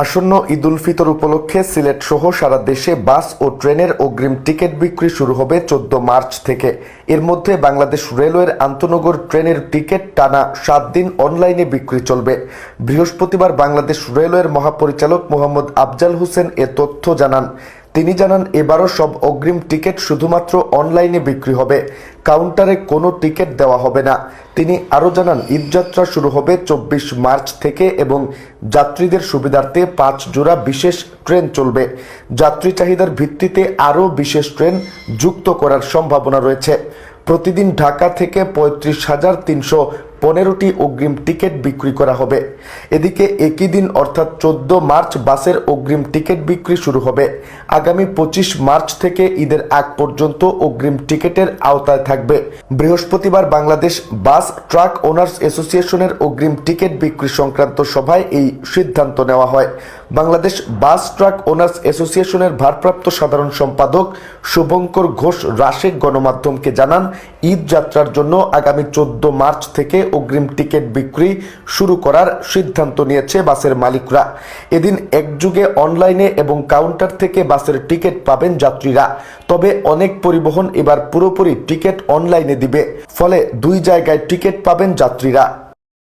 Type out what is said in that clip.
আসন্ন ঈদ উল ফিতর উপলক্ষে সিলেট সহ সারা দেশে বাস ও ট্রেনের অগ্রিম টিকিট বিক্রি শুরু হবে চোদ্দ মার্চ থেকে। এর মধ্যে বাংলাদেশ রেলওয়ের আন্তনগর ট্রেনের টিকিট টানা সাত দিন অনলাইনে বিক্রি চলবে। বৃহস্পতিবার বাংলাদেশ রেলওয়ের মহাপরিচালক মোহাম্মদ আফজাল হোসেন এ তথ্য জানান। তিনি জানান, এবারও সব অগ্রিম টিকিট শুধুমাত্র অনলাইনে বিক্রি হবে। কাউন্টারে কোনো টিকিট দেওয়া হবে না। তিনি আরও জানান, ঈদযাত্রা শুরু হবে চব্বিশ মার্চ থেকে এবং যাত্রীদের সুবিধার্থে পাঁচ জোড়া বিশেষ ট্রেন চলবে। যাত্রী চাহিদার ভিত্তিতে আরও বিশেষ ট্রেন যুক্ত করার সম্ভাবনা রয়েছে। প্রতিদিন ঢাকা থেকে পঁয়ত্রিশ হাজার তিনশো পনেরোটি অগ্রিম টিকিট বিক্রি করা হবে। এদিকে একই দিন অর্থাৎ চোদ্দ মার্চ বাসের অগ্রিম টিকিট বিক্রি শুরু হবে। আগামী পঁচিশ মার্চ থেকে ঈদের আগ পর্যন্ত অগ্রিম টিকিটের আওতায় থাকবে। বৃহস্পতিবার বাংলাদেশ বাস ট্রাক ওনার্স অ্যাসোসিয়েশনের অগ্রিম টিকিট বিক্রি সংক্রান্ত সভায় এই সিদ্ধান্ত নেওয়া হয়। বাংলাদেশ বাস ট্রাক ওনার্স অ্যাসোসিয়েশনের ভারপ্রাপ্ত সাধারণ সম্পাদক শুভঙ্কর ঘোষ রাশেক গণমাধ্যমকে জানান, ঈদ যাত্রার জন্য আগামী চোদ্দ মার্চ থেকে অগ্রিম টিকিট বিক্রি শুরু করার সিদ্ধান্ত নিয়েছে বাসের মালিকরা। এদিন একযুগে অনলাইনে এবং কাউন্টার থেকে বাসের টিকিট পাবেন যাত্রীরা। তবে অনেক পরিবহন এবার পুরোপুরি টিকিট অনলাইনে দিবে। ফলে দুই জায়গায় টিকিট পাবেন যাত্রীরা।